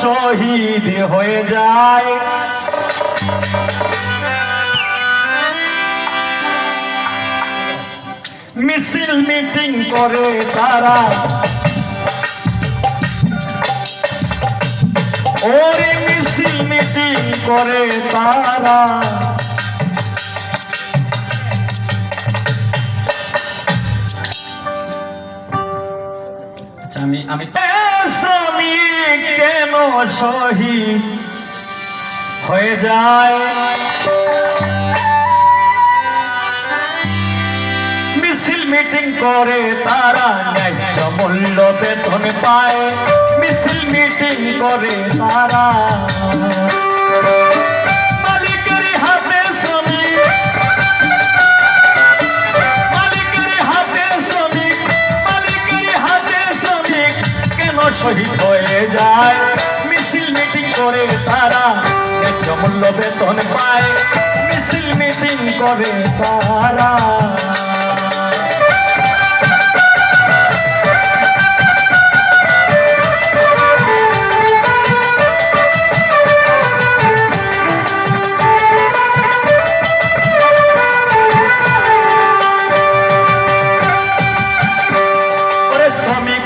শহীদ হয়ে যায়। মিছিল মিটিং করে তারা। ওরে মিছিল মিটিং করে তারা। আচ্ছা আমি আমি স্বামী কেন শহীদ হয়ে যায়? মিছিল মিটিং করে তারা ন্যায্য মূল্য বেতন পায়। মিছিল মিটিং করে তারা শহীদ হয়ে যায়। মিছিল মিটিং করে তারা মূল্য বেতন পায়। মিছিল মিটিং করে তারা। শ্রমিক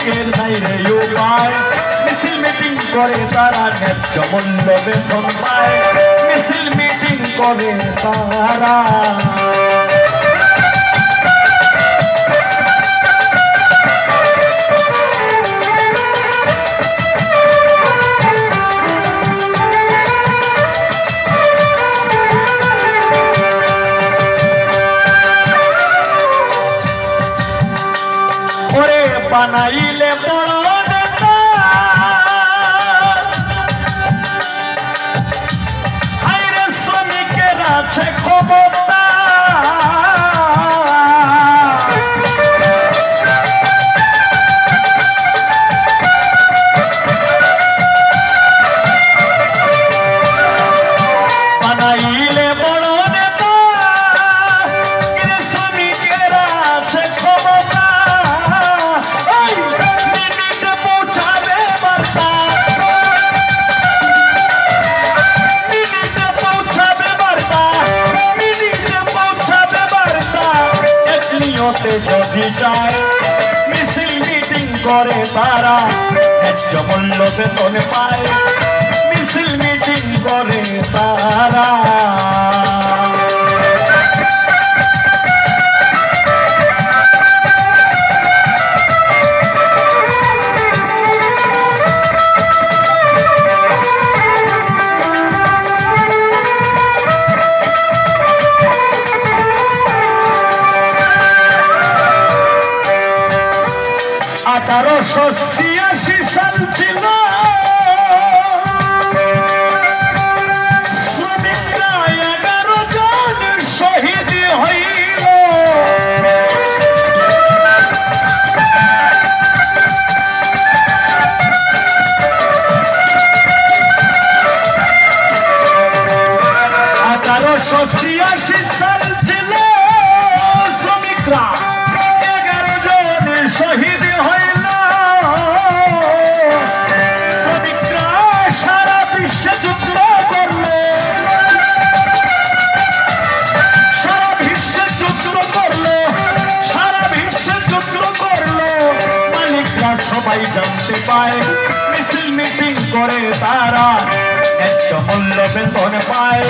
মালিকের নাই রে উপায় মিছিল মিটিং করে তারা ন্যায্য মূল্য বেতন পায়। মিছিল মিটিং করে তারা বানাইলে বড় হাইরে শ্রমিকের আছে ক্ষমতা যায়। মিছিল মিটিং করে তারা। ন্যায্য মূল্য বেতন পায়। মিছিল মিটিং করে তারা। আঠারোশো ছিয়াশি সাল ছিল। শ্রমিকরা এগারো তারা ন্যায্য মূল্য বেতন পায়।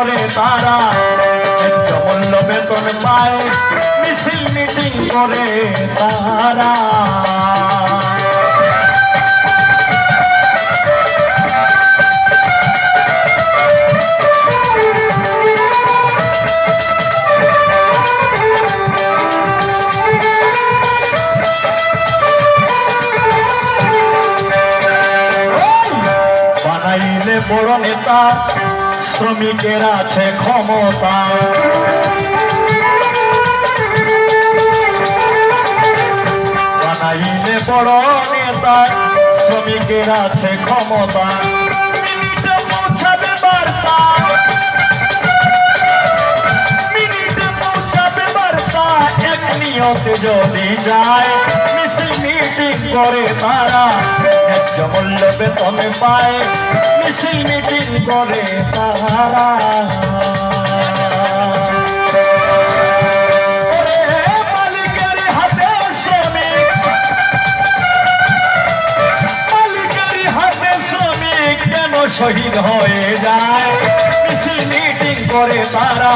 করে তারা। মূল্য বেতন পায় মিছিল মিটিং করে তারা। বড় নেতা শ্রমিকের আছে ক্ষমতা। বানাইলে বড় নেতা শ্রমিকের আছে ক্ষমতা। পৌঁছাবে বার্তা। নিয়তে যদি যায়, মিছিল মিটিং করে তারা, ন্যায্য মূল্য বেতন পায়। মিছিল মিটিং করে তারা। শহীদ হয়ে যায়? মিছিল মিটিং করে তারা,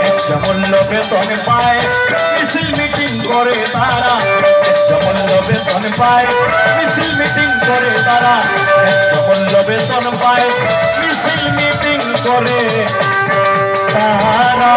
ন্যায্য মূল্য বেতন পায়। মিছিল মিটিং করে তারা যখন বেতন পায়, মিছিল মিটিং করে তারা যখন বেতন পায়, মিছিল মিটিং করে তারা।